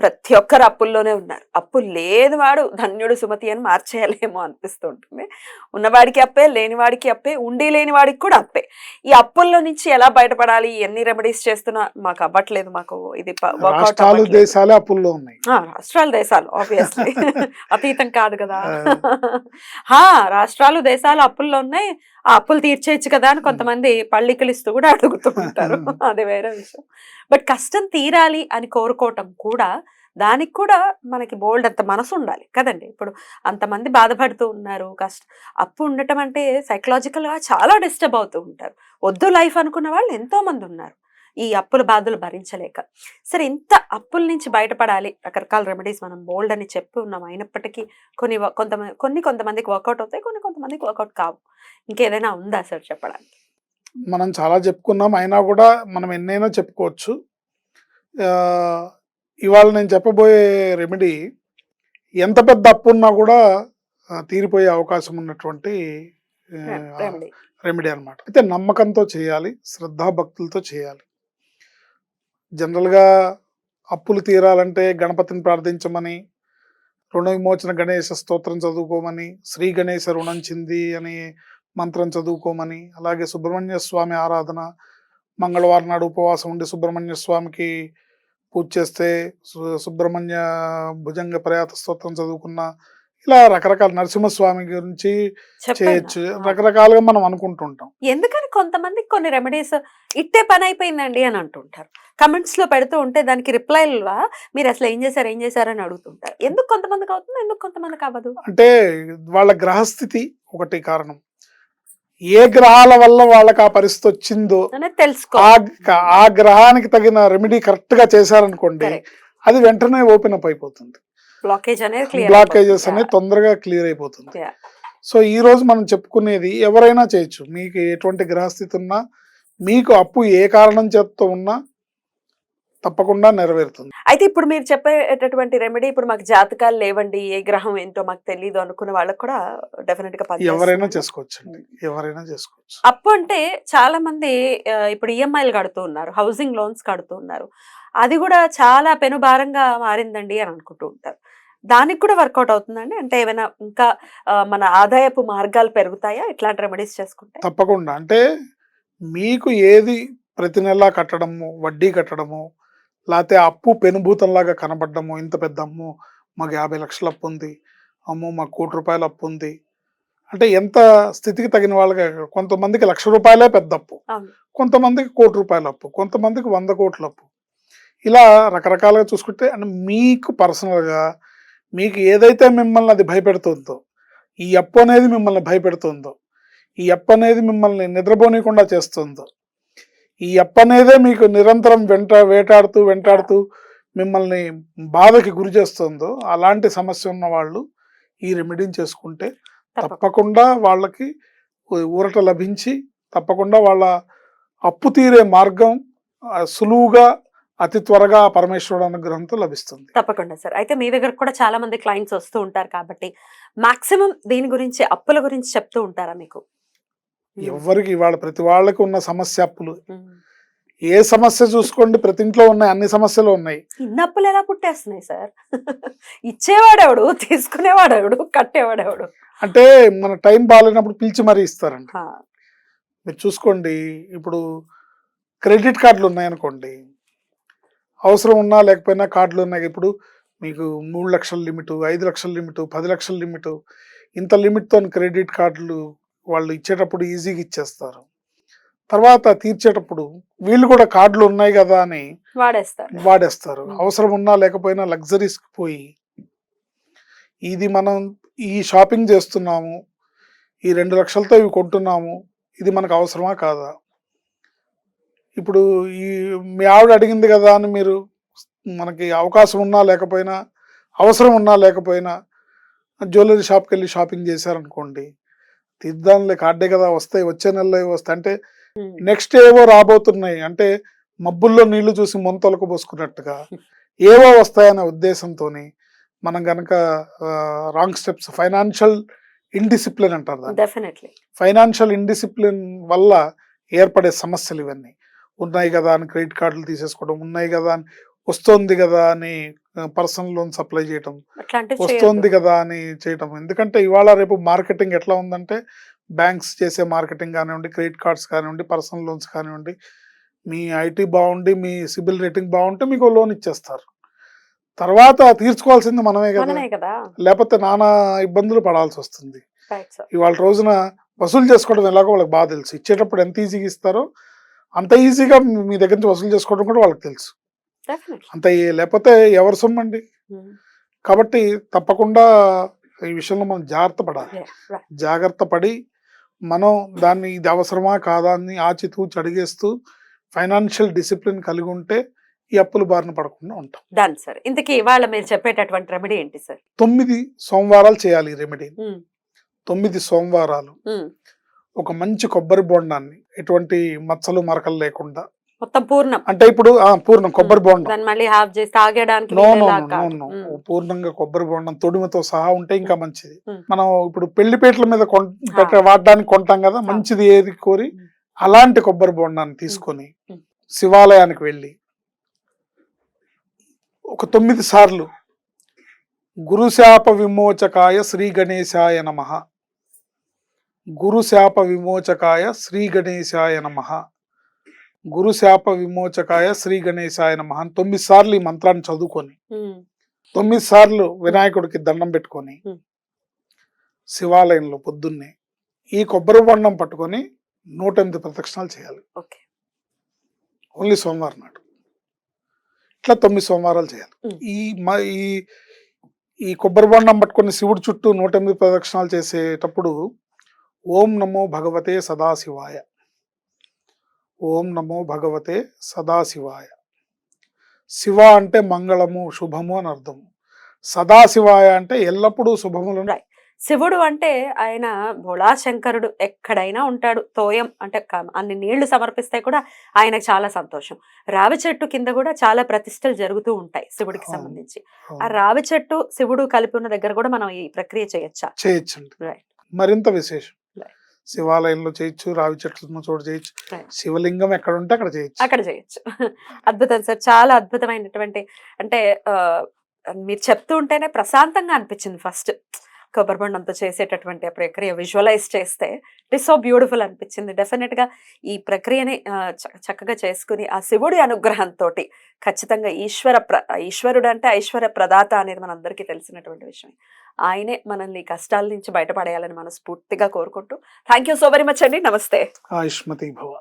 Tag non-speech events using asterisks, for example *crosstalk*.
ప్రతి ఒక్కరు అప్పుల్లోనే ఉన్నారు. అప్పు లేని వాడు ధన్యుడు సుమతి అని మార్చేయాలేమో అనిపిస్తూ ఉంటుంది ఉన్నవాడికి అప్పే లేనివాడికి అప్పే ఉండి లేని వాడికి కూడా అప్పే. ఈ అప్పుల్లో నుంచి ఎలా బయటపడాలి? ఎన్ని రెమెడీస్ చేస్తున్నా మాకు అవ్వట్లేదు మాకు. ఇది రాష్ట్రాలు. దేశాలే అప్పుల్లో ఉన్నాయి. ఆ, రాష్ట్రాలు దేశాలు ఆబ్వియస్లీ *laughs* అతీతం కాదు కదా. ఆ. *laughs* హా రాష్ట్రాలు దేశాలు అప్పుల్లో ఉన్నాయి. ఆ అప్పులు తీర్చేయచ్చు కదా అని కొంతమంది పళ్ళికలిస్తూ కూడా అడుగుతూ *laughs* ఉంటారు. అది వేరే విషయం. బట్ కష్టం తీరాలి అని కోరుకోవటం కూడా దానికి కూడా మనకి బోల్డ్ అంత మనసు ఉండాలి కదండి. ఇప్పుడు అంతమంది బాధపడుతూ ఉన్నారు కష్ట అప్పు ఉండటం అంటే psychological గా చాలా డిస్టర్బ్ అవుతూ ఉంటారు. వద్దు లైఫ్ అనుకున్న వాళ్ళు ఎంతో మంది ఉన్నారు. ఈ అప్పుల బాధలు భరించలేక. సరే ఇంత అప్పుల నుంచి బయటపడాలి. రకరకాల రెమెడీస్ మనం బోల్డ్ అని చెప్పి ఉన్నాం. అయినప్పటికీ కొన్ని కొంతమంది కొన్ని కొంతమందికి వర్కౌట్ అవుతాయి కొన్ని కొంతమందికి వర్కౌట్ కావు. ఇంకేదైనా ఉందా సార్ చెప్పడానికి? మనం చాలా చెప్పుకున్నాం. అయినా కూడా మనం ఎన్నైనా చెప్పుకోవచ్చు. ఇవాళ నేను చెప్పబోయే రెమెడీ ఎంత పెద్ద అప్పు ఉన్నా కూడా తీరిపోయే అవకాశం ఉన్నటువంటి రెమెడీ అన్నమాట. అయితే నమ్మకంతో చేయాలి శ్రద్ధాభక్తులతో చేయాలి. జనరల్గా అప్పులు తీరాలంటే గణపతిని ప్రార్థించమని రుణ విమోచన గణేశ స్తోత్రం చదువుకోమని శ్రీ గణేశ రుణం చింది అని మంత్రం చదువుకోమని అలాగే సుబ్రహ్మణ్య స్వామి ఆరాధన మంగళవారం నాడు ఉపవాసం ఉండి సుబ్రహ్మణ్య స్వామికి పూజ చేస్తే సు- సుబ్రహ్మణ్య భుజంగ ప్రయాత స్తోత్రం చదువుకున్న ఇలా రకరకాల నరసింహస్వామి గురించి చేయొచ్చు. రకరకాలుగా మనం అనుకుంటుంటాం. ఎందుకని కొంతమందికి కొన్ని రెమెడీస్ ఇట్టే పని అయిపోయిందండి అని అంటుంటారు. కమెంట్స్లో పెడుతూ ఉంటే దానికి రిప్లైలుగా మీరు అసలు ఏం చేశారు ఏం చేశారు అని అడుగుతుంటారు. ఎందుకు కొంతమందికి అవుతుంది ఎందుకు కొంతమందికి అవ్వదు? అంటే వాళ్ళ గ్రహస్థితి ఒకటి కారణం. ఏ గ్రహాల వల్ల వాళ్ళకి ఆ పరిస్థితి వచ్చిందో తెలుసుకో. ఆ గ్రహానికి తగిన రెమెడీ కరెక్ట్గా చేశారనుకోండి. అది వెంటనే ఓపెన్ అప్ అయిపోతుంది. బ్లాకేజ్ అనేది క్లియర్ బ్లాకేజెస్ అనేది తొందరగా క్లియర్ అయిపోతుంది. సో ఈ రోజు మనం చెప్పుకునేది ఎవరైనా చేయొచ్చు. మీకు ఎటువంటి గ్రహస్థితి ఉన్నా మీకు అప్పు ఏ కారణం చేత్తో ఉన్నా తప్పకుండా నెరవేరుతుంది. అయితే ఇప్పుడు మీరు చెప్పేటటువంటి రెమెడీ ఇప్పుడు మాకు జాతకాలు లేవండి ఏ గ్రహం ఏంటో మాకు తెలియదు అనుకున్న వాళ్ళకి కూడా డెఫినెట్గా. ఎవరైనా చేసుకోవచ్చు ఎవరైనా చేసుకోవచ్చు. అప్పు అంటే చాలా మంది ఇప్పుడు ఈఎంఐలు కడుతూ ఉన్నారు హౌసింగ్ లోన్స్ కడుతూ ఉన్నారు. అది కూడా చాలా పెనుభారంగా మారిందండి అని అనుకుంటూ ఉంటారు. దానికి కూడా వర్కౌట్ అవుతుందండి? అంటే ఏమైనా ఇంకా మన ఆదాయపు మార్గాలు పెరుగుతాయా? ఇట్లాంటి రెమెడీస్ చేసుకుంటే? తప్పకుండా. అంటే మీకు ఏది ప్రతి నెలా కట్టడము వడ్డీ కట్టడము లేకపోతే అప్పు పెనుభూతంలాగా కనబడ్డము. ఇంత పెద్ద అమ్ము మాకు యాభై లక్షల అప్పు ఉంది. అమ్మో మాకు కోటి రూపాయల అప్పు ఉంది. అంటే ఎంత స్థితికి తగిన వాళ్ళకి కొంతమందికి లక్ష రూపాయలే పెద్ద అప్పు. కొంతమందికి కోటి రూపాయల అప్పు. కొంతమందికి వంద కోట్ల అప్పు. ఇలా రకరకాలుగా చూసుకుంటే అంటే మీకు పర్సనల్గా మీకు ఏదైతే మిమ్మల్ని అది భయపెడుతుందో ఈ అప్పు అనేది మిమ్మల్ని భయపెడుతుందో ఈ అప్పు అనేది మిమ్మల్ని నిద్రపోనీయకుండా చేస్తుందో ఈ అప్పు అనేదే మీకు నిరంతరం వెంట వేటాడుతూ వెంటాడుతూ మిమ్మల్ని బాధకి గురి చేస్తుందో అలాంటి సమస్య ఉన్న వాళ్ళు ఈ రెమెడీని చేసుకుంటే తప్పకుండా. వాళ్ళకి ఊరట లభించి తప్పకుండా వాళ్ళ అప్పు తీరే మార్గం సులువుగా అతి త్వరగా పరమేశ్వరుడు అనుగ్రహంతో లభిస్తుంది. తప్పకుండా సార్. అయితే మీ దగ్గర కూడా చాలా మంది క్లయింట్స్ వస్తూ ఉంటారు కాబట్టి మాక్సిమం దీని గురించి అప్పుల గురించి చెప్తూ ఉంటారా మీకు? ఎవరికి ఇవాళ ప్రతి వాళ్ళకి ఉన్న సమస్య అప్పులు. ఉమ్. ఏ సమస్య చూసుకోండి ప్రతి ఇంట్లో ఉన్నాయి అన్ని సమస్యలు ఉన్నాయి. ఇన్ని అప్పులు ఎలా పుట్టేస్తున్నాయి సార్? *laughs* ఇచ్చేవాడెవడు? తీసుకునేవాడెవడు? కట్టేవాడెవడు? అంటే మన టైం బాగాలేనప్పుడు పిలిచి మరీ ఇస్తారండి మీరు చూసుకోండి ఇప్పుడు క్రెడిట్ కార్డులు ఉన్నాయనుకోండి అవసరం ఉన్నా లేకపోయినా కార్డులు ఉన్నాయి. ఇప్పుడు మీకు మూడు లక్షల లిమిట్ ఐదు లక్షల లిమిట్ పది లక్షల లిమిట్ ఇంత లిమిట్తో క్రెడిట్ కార్డులు వాళ్ళు ఇచ్చేటప్పుడు ఈజీగా ఇచ్చేస్తారు. తర్వాత తీర్చేటప్పుడు వీళ్ళు కూడా కార్డులు ఉన్నాయి కదా అని వాడేస్తారు. వాడేస్తారు. అవసరం ఉన్నా లేకపోయినా లగ్జరీస్ పోయి ఇది మనం ఈ షాపింగ్ చేస్తున్నాము ఈ రెండు లక్షలతో ఇవి కొంటున్నాము ఇది మనకు అవసరమా కాదా? ఇప్పుడు ఈ మీ ఆవిడ అడిగింది కదా అని మీరు మనకి అవకాశం ఉన్నా లేకపోయినా అవసరం ఉన్నా లేకపోయినా జ్యువెలరీ షాప్కి వెళ్ళి షాపింగ్ చేశారనుకోండి తీద్దాంలే కార్డే కదా వస్తాయి వచ్చే నెలలో ఏవో వస్తాయి. అంటే. నెక్స్ట్ ఏవో రాబోతున్నాయి. అంటే మబ్బుల్లో నీళ్ళు చూసి మొంతలకు పోసుకున్నట్టుగా ఏవో వస్తాయనే ఉద్దేశంతో మనం గనక రాంగ్ స్టెప్స్ ఫైనాన్షియల్ ఇండిసిప్లిన్ అంటారు డెఫినెట్లీ ఫైనాన్షియల్ ఇండిసిప్లిన్ వల్ల ఏర్పడే సమస్యలు ఇవన్నీ. ఉన్నాయి కదా అని క్రెడిట్ కార్డులు తీసేసుకోవడం ఉన్నాయి కదా అని వస్తోంది కదా అని పర్సనల్ లోన్ సప్లై చేయటం. వస్తోంది. కదా అని చేయటం. ఎందుకంటే ఇవాళ రేపు మార్కెటింగ్ ఎట్లా ఉందంటే బ్యాంక్స్ చేసే మార్కెటింగ్ కానివ్వండి క్రెడిట్ కార్డ్స్ కానివ్వండి పర్సనల్ లోన్స్ కానివ్వండి మీ ఐటీ బాగుండి మీ సిబిల్ రేటింగ్ బాగుంటే మీకు లోన్ ఇచ్చేస్తారు. తర్వాత తీర్చుకోవాల్సింది మనమే కదా. లేకపోతే నానా ఇబ్బందులు పడాల్సి వస్తుంది. ఇవాళ రోజున వసూలు చేసుకోవడం ఎలాగో వాళ్ళకి బాగా తెలుసు. ఇచ్చేటప్పుడు ఎంత ఈజీగా ఇస్తారో అంత ఈజీగా మీ దగ్గర నుంచి వసూలు చేసుకోవడం కూడా వాళ్ళకి తెలుసు. అంత లేకపోతే ఎవరు సొమ్మండి? కాబట్టి తప్పకుండా ఈ విషయంలో మనం జాగ్రత్త పడాలి. జాగ్రత్త పడి మనం దాన్ని ఇది అవసరమా కాదా అని ఆచితూచి అడిగేస్తూ ఫైనాన్షియల్ డిసిప్లిన్ కలిగి ఉంటే ఈ అప్పుల బారిన పడకుండా ఉంటాం. సార్ ఇంతకీ ఇవాళ మీరు చెప్పేటటువంటి రెమెడీ ఏంటి సార్ తొమ్మిది సోమవారాలు చేయాలి రెమెడీ తొమ్మిది సోమవారాలు. ఒక మంచి కొబ్బరి బొండాన్ని ఎటువంటి మచ్చలు మరకలు లేకుండా మొత్తం పూర్ణం. అంటే ఇప్పుడు పూర్ణం కొబ్బరి బొండం. మళ్ళీ హాఫ్ చేసి తాగడానికి. పూర్ణంగా కొబ్బరి బొండం తొడిమతో సహా ఉంటే ఇంకా మంచిది. మనం ఇప్పుడు పెళ్ళిపేటల మీద వాడడానికి కొంటాం కదా. మంచిది ఏది కోరి. అలాంటి కొబ్బరి బొండాన్ని తీసుకొని. శివాలయానికి వెళ్ళి ఒక తొమ్మిది సార్లు గురుశాప విమోచకాయ శ్రీ గణేశాయ నమ. గురుశాప విమోచకాయ శ్రీ గణేశాయ నమ. గురుశాప విమోచకాయ శ్రీ గణేశాయ నమ అని తొమ్మిది సార్లు ఈ మంత్రాన్ని చదువుకొని. తొమ్మిది సార్లు వినాయకుడికి దండం పెట్టుకొని. శివాలయంలో పొద్దున్నే ఈ కొబ్బరి బొండం పట్టుకొని నూట ఎనిమిది ప్రదక్షిణాలు చేయాలి ఓన్లీ సోమవారం నాడు ఇట్లా తొమ్మిది సోమవారాలు చేయాలి. ఈ మ ఈ ఈ కొబ్బరి బొండం పట్టుకొని శివుడి చుట్టూ నూట ఎనిమిది ప్రదక్షిణాలు చేసేటప్పుడు ఓం నమో భగవతే సదాశివాయ ఓం నమో భగవతే సదాశివాయ శివ అంటే మంగళము శుభము అని అర్థము సదాశివాయ అంటే ఎల్లప్పుడూ Right. శివుడు అంటే ఆయన భోళాశంకరుడు ఎక్కడైనా ఉంటాడు తోయం అంటే అన్ని నీళ్ళు సమర్పిస్తే కూడా ఆయనకు చాలా సంతోషం రావి చెట్టు కింద కూడా చాలా ప్రతిష్టలు జరుగుతూ ఉంటాయి శివుడికి. సంబంధించి ఆ రావి చెట్టు శివుడు కలిపి ఉన్న దగ్గర కూడా మనం ఈ ప్రక్రియ చేయొచ్చా Right. మరింత విశేషం. శివాలయంలో చేయొచ్చు రావి చెట్లు చోట చేయొచ్చు. శివలింగం ఎక్కడ ఉంటే అక్కడ చేయొచ్చు. అక్కడ చేయొచ్చు. అద్భుతం సార్. చాలా అద్భుతమైనటువంటి అంటే ఆ, మీరు చెప్తూ ఉంటేనే ప్రశాంతంగా అనిపించింది ఫస్ట్. కొబ్బరి బొండంతో చేసేటటువంటి ప్రక్రియ విజువలైజ్ చేస్తే ఇట్ ఇస్ సో బ్యూటిఫుల్ అనిపించింది. డెఫినెట్గా ఈ ప్రక్రియని చక్కగా చేసుకుని ఆ శివుడి అనుగ్రహంతో ఖచ్చితంగా ఈశ్వర ప్ర ఈశ్వరుడు అంటే ఐశ్వర్య ప్రదాత అనేది మనందరికీ తెలిసినటువంటి విషయం ఆయనే మనల్ని కష్టాల నుంచి బయటపడేయాలని మనస్ఫూర్తిగా కోరుకుంటూ thank you so very much అండి. నమస్తే. ఆయుష్మతి భవ